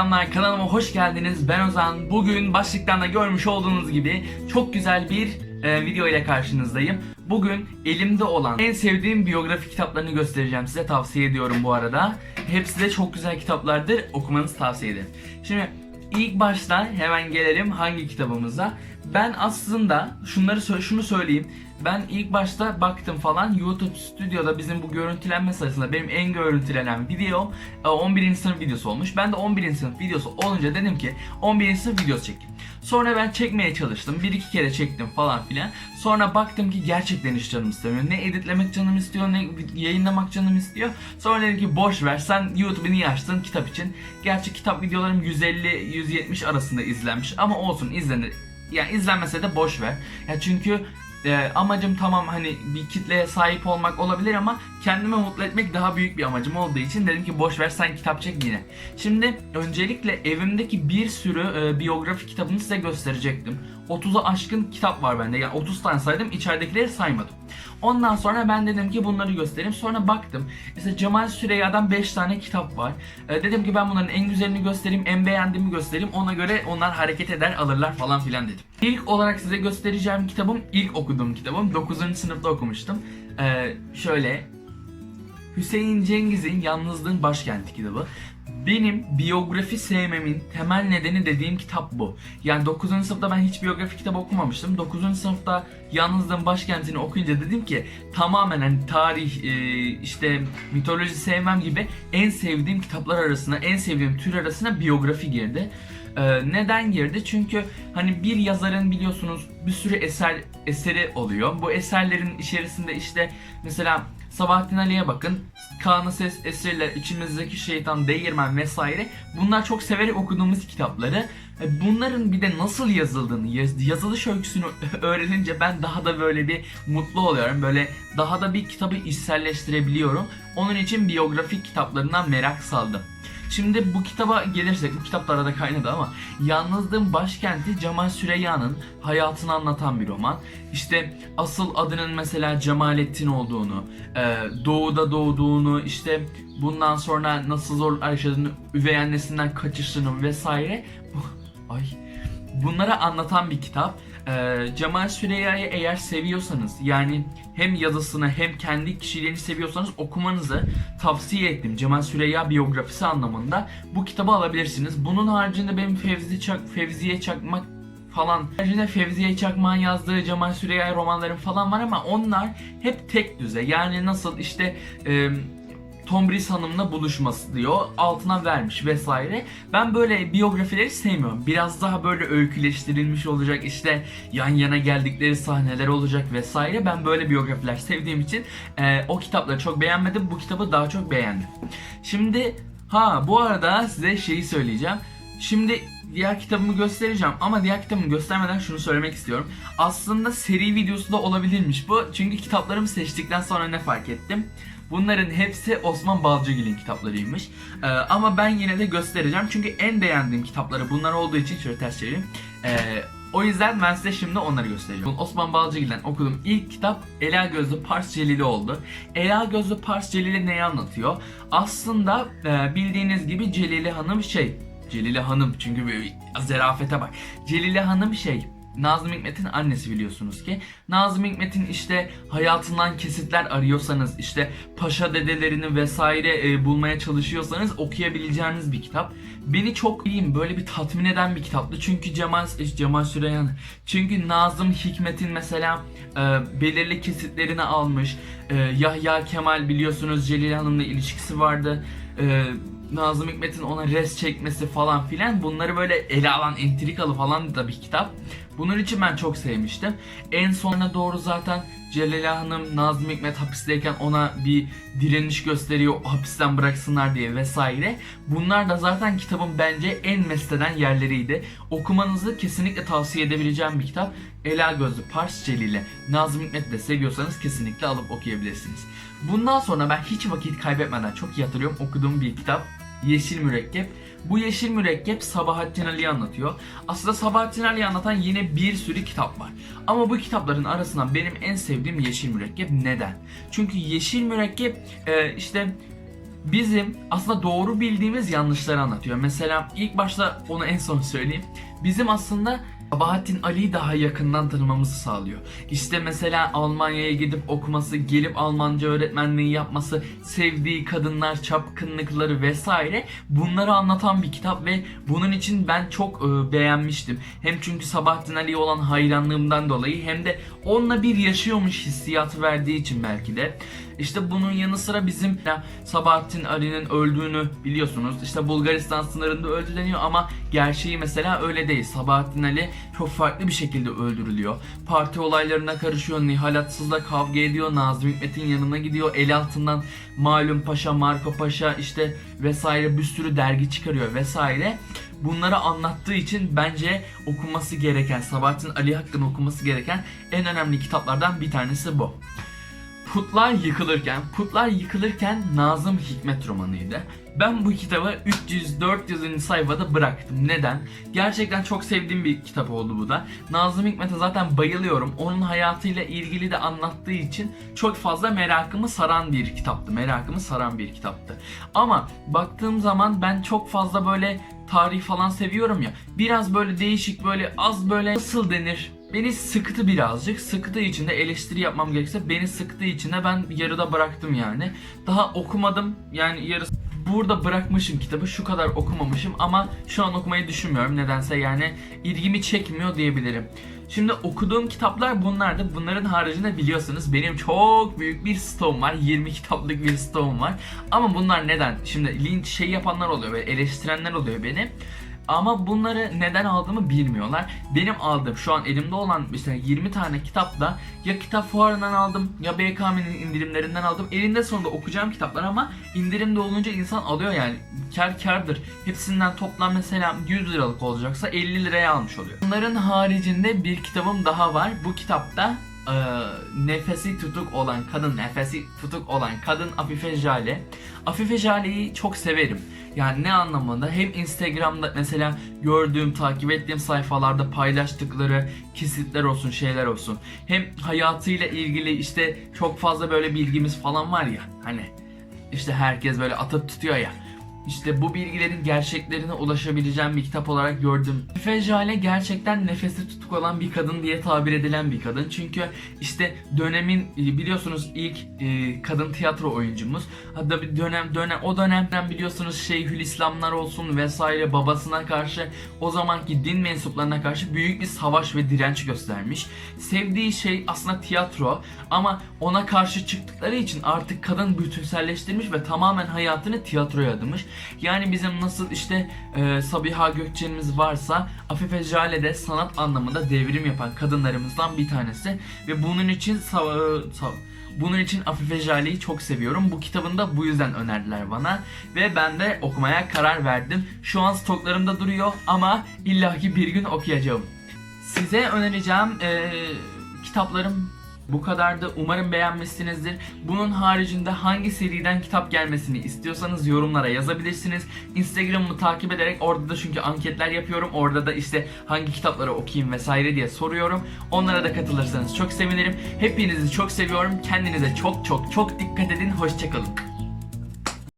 Selamlar kanalıma hoş geldiniz. Ben Ozan. Bugün başlıktan da görmüş olduğunuz gibi çok güzel bir e, video ile karşınızdayım. Bugün elimde olan en sevdiğim biyografi kitaplarını göstereceğim size. Tavsiye ediyorum bu arada. Hepsi de çok güzel kitaplardır. Okumanızı tavsiye ederim. Şimdi ilk başta hemen gelelim hangi kitabımıza. Ben aslında şunları şunu söyleyeyim. Ben ilk başta baktım falan YouTube Stüdyo'da bizim bu görüntülenme sırasında benim en görüntülenen video e, 11. sınıf videosu olmuş. Ben de 11. sınıf videosu olunca dedim ki 11. sınıf videosu çekeyim. Sonra ben çekmeye çalıştım. Bir iki kere çektim falan filan. Sonra baktım ki gerçekten hiç canım istemiyor. Ne editlemek canım istiyor ne yayınlamak canım istiyor. Sonra dedim ki boş ver sen YouTube'u niye açtın kitap için. Gerçi kitap videolarım 150-170 arasında izlenmiş ama olsun izlenir. Yani izlenmese de boş ver. Ya çünkü e, amacım tamam hani bir kitleye sahip olmak olabilir ama kendimi mutlu etmek daha büyük bir amacım olduğu için dedim ki boş ver sen kitap çek yine. Şimdi öncelikle evimdeki bir sürü e, biyografi kitabını size gösterecektim. 30'a aşkın kitap var bende. Yani 30 tane saydım içeridekileri saymadım. Ondan sonra ben dedim ki bunları göstereyim. Sonra baktım. İşte Cemal Süreyya'dan 5 tane kitap var. E, dedim ki ben bunların en güzelini göstereyim, en beğendiğimi göstereyim. Ona göre onlar hareket eder, alırlar falan filan dedim. İlk olarak size göstereceğim kitabım ilk okuduğum kitabım. 9. sınıfta okumuştum. E, şöyle Hüseyin Cengiz'in Yalnızlığın Başkenti kitabı. Benim biyografi sevmemin temel nedeni dediğim kitap bu. Yani 9. sınıfta ben hiç biyografi kitabı okumamıştım. 9. sınıfta Yalnızlığın Başkenti'ni okuyunca dedim ki tamamen hani tarih, e, işte mitoloji sevmem gibi en sevdiğim kitaplar arasına, en sevdiğim tür arasına biyografi girdi. Ee, neden girdi? Çünkü hani bir yazarın biliyorsunuz bir sürü eser eseri oluyor. Bu eserlerin içerisinde işte mesela Sabahattin Ali'ye bakın. Kaan'ı Ses Esirler, İçimizdeki Şeytan, Değirmen vesaire. Bunlar çok severek okuduğumuz kitapları. E, Bunların bir de nasıl yazıldığını, yaz- yazılış öyküsünü öğrenince ben daha da böyle bir mutlu oluyorum. Böyle daha da bir kitabı içselleştirebiliyorum. Onun için biyografik kitaplarından merak saldım. Şimdi bu kitaba gelirsek, bu kitap da arada kaynadı ama Yalnızlığın Başkenti Cemal Süreyya'nın hayatını anlatan bir roman. İşte asıl adının mesela Cemalettin olduğunu, e, doğuda doğduğunu, işte bundan sonra nasıl zor yaşadığını, üvey annesinden kaçışını vesaire. Ay bunları anlatan bir kitap. Ee, Cemal Süreyya'yı eğer seviyorsanız yani hem yazısını hem kendi kişiliğini seviyorsanız okumanızı tavsiye ettim. Cemal Süreyya biyografisi anlamında bu kitabı alabilirsiniz. Bunun haricinde benim Fevzi Çak, Fevziye Çakmak falan. Haricinde Fevziye Çakmak'ın yazdığı Cemal Süreyya romanlarım falan var ama onlar hep tek düze. Yani nasıl işte e, Tomris Hanım'la buluşması diyor. Altına vermiş vesaire. Ben böyle biyografileri sevmiyorum. Biraz daha böyle öyküleştirilmiş olacak. işte yan yana geldikleri sahneler olacak vesaire. Ben böyle biyografiler sevdiğim için e, o kitapları çok beğenmedim. Bu kitabı daha çok beğendim. Şimdi ha bu arada size şeyi söyleyeceğim. Şimdi diğer kitabımı göstereceğim ama diğer kitabımı göstermeden şunu söylemek istiyorum. Aslında seri videosu da olabilirmiş bu. Çünkü kitaplarımı seçtikten sonra ne fark ettim? Bunların hepsi Osman Balcıgil'in kitaplarıymış. Ee, ama ben yine de göstereceğim. Çünkü en beğendiğim kitapları bunlar olduğu için şöyle ters çevireyim. Ee, o yüzden ben size şimdi onları göstereceğim. Osman Balcıgil'den okuduğum ilk kitap Ela Gözlü Pars Celili oldu. Ela Gözlü Pars Celili neyi anlatıyor? Aslında e, bildiğiniz gibi Celili Hanım şey Celile Hanım çünkü böyle zerafete bak. Celile Hanım şey Nazım Hikmet'in annesi biliyorsunuz ki. Nazım Hikmet'in işte hayatından kesitler arıyorsanız işte paşa dedelerini vesaire e, bulmaya çalışıyorsanız okuyabileceğiniz bir kitap. Beni çok iyiyim böyle bir tatmin eden bir kitaptı. Çünkü Cemal e, Cemal Süreyya'nın çünkü Nazım Hikmet'in mesela e, belirli kesitlerini almış. E, Yahya Kemal biliyorsunuz Celile Hanım'la ilişkisi vardı. E, Nazım Hikmet'in ona res çekmesi falan filan bunları böyle ele alan entrikalı falan da bir kitap. Bunun için ben çok sevmiştim. En sonuna doğru zaten Celale Hanım Nazım Hikmet hapisteyken ona bir direniş gösteriyor hapisten bıraksınlar diye vesaire. Bunlar da zaten kitabın bence en mest eden yerleriydi. Okumanızı kesinlikle tavsiye edebileceğim bir kitap. Ela Gözlü Pars Celile. Nazım Hikmet'i de seviyorsanız kesinlikle alıp okuyabilirsiniz. Bundan sonra ben hiç vakit kaybetmeden çok iyi hatırlıyorum okuduğum bir kitap. Yeşil Mürekkep. Bu Yeşil Mürekkep Sabahattin Ali'yi anlatıyor. Aslında Sabahattin Ali'yi anlatan yine bir sürü kitap var. Ama bu kitapların arasından benim en sevdiğim Yeşil Mürekkep neden? Çünkü Yeşil Mürekkep e, işte bizim aslında doğru bildiğimiz yanlışları anlatıyor. Mesela ilk başta onu en son söyleyeyim. Bizim aslında Sabahattin Ali'yi daha yakından tanımamızı sağlıyor. İşte mesela Almanya'ya gidip okuması, gelip Almanca öğretmenliği yapması, sevdiği kadınlar, çapkınlıkları vesaire bunları anlatan bir kitap ve bunun için ben çok e, beğenmiştim. Hem çünkü Sabahattin Ali'ye olan hayranlığımdan dolayı hem de onunla bir yaşıyormuş hissiyatı verdiği için belki de. İşte bunun yanı sıra bizim ya, Sabahattin Ali'nin öldüğünü biliyorsunuz. İşte Bulgaristan sınırında öldü ama gerçeği mesela öyle değil. Sabahattin Ali çok farklı bir şekilde öldürülüyor. Parti olaylarına karışıyor, Nihal Atsız'la kavga ediyor, Nazım Hikmet'in yanına gidiyor. El altından Malum Paşa, Marco Paşa işte vesaire bir sürü dergi çıkarıyor vesaire. Bunları anlattığı için bence okunması gereken, Sabahattin Ali hakkında okunması gereken en önemli kitaplardan bir tanesi bu. Putlar Yıkılırken, Putlar Yıkılırken Nazım Hikmet romanıydı. Ben bu kitabı 300-400. sayfada bıraktım. Neden? Gerçekten çok sevdiğim bir kitap oldu bu da. Nazım Hikmet'e zaten bayılıyorum. Onun hayatıyla ilgili de anlattığı için çok fazla merakımı saran bir kitaptı. Merakımı saran bir kitaptı. Ama baktığım zaman ben çok fazla böyle tarih falan seviyorum ya. Biraz böyle değişik böyle az böyle nasıl denir? Beni sıktı birazcık. Sıktığı için de eleştiri yapmam gerekirse beni sıktığı için de ben yarıda bıraktım yani. Daha okumadım. Yani yarısı burada bırakmışım kitabı. Şu kadar okumamışım ama şu an okumayı düşünmüyorum. Nedense yani ilgimi çekmiyor diyebilirim. Şimdi okuduğum kitaplar bunlardı. Bunların haricinde biliyorsunuz benim çok büyük bir stoğum var. 20 kitaplık bir stoğum var. Ama bunlar neden? Şimdi linç şey yapanlar oluyor ve eleştirenler oluyor beni. Ama bunları neden aldığımı bilmiyorlar. Benim aldığım şu an elimde olan mesela 20 tane kitapla ya kitap fuarından aldım ya BKM'nin indirimlerinden aldım. Elinde sonunda okuyacağım kitaplar ama indirimde olunca insan alıyor yani. Kar kardır. Hepsinden toplam mesela 100 liralık olacaksa 50 liraya almış oluyor. Bunların haricinde bir kitabım daha var. Bu kitapta e, nefesi tutuk olan kadın, nefesi tutuk olan kadın Afife Jale. Afife Jale'yi çok severim. Yani ne anlamında? Hem Instagram'da mesela gördüğüm, takip ettiğim sayfalarda paylaştıkları kesitler olsun, şeyler olsun. Hem hayatıyla ilgili işte çok fazla böyle bilgimiz falan var ya. Hani işte herkes böyle atıp tutuyor ya. İşte bu bilgilerin gerçeklerine ulaşabileceğim bir kitap olarak gördüm. Jale gerçekten nefesi tutuk olan bir kadın diye tabir edilen bir kadın. Çünkü işte dönemin biliyorsunuz ilk e, kadın tiyatro oyuncumuz. Hatta bir dönem dönem o dönemden biliyorsunuz Şeyhülislamlar olsun vesaire babasına karşı o zamanki din mensuplarına karşı büyük bir savaş ve direnç göstermiş. Sevdiği şey aslında tiyatro ama ona karşı çıktıkları için artık kadın bütünselleştirmiş ve tamamen hayatını tiyatroya adamış. Yani bizim nasıl işte e, Sabiha Gökçen'imiz varsa Afife Jale de sanat anlamında devrim yapan kadınlarımızdan bir tanesi ve bunun için sa- sa- bunun için Afife Jale'yi çok seviyorum. Bu kitabını da bu yüzden önerdiler bana ve ben de okumaya karar verdim. Şu an stoklarımda duruyor ama illaki bir gün okuyacağım. Size önereceğim e, kitaplarım bu kadardı. Umarım beğenmişsinizdir. Bunun haricinde hangi seriden kitap gelmesini istiyorsanız yorumlara yazabilirsiniz. Instagram'ımı takip ederek orada da çünkü anketler yapıyorum. Orada da işte hangi kitapları okuyayım vesaire diye soruyorum. Onlara da katılırsanız çok sevinirim. Hepinizi çok seviyorum. Kendinize çok çok çok dikkat edin. Hoşçakalın.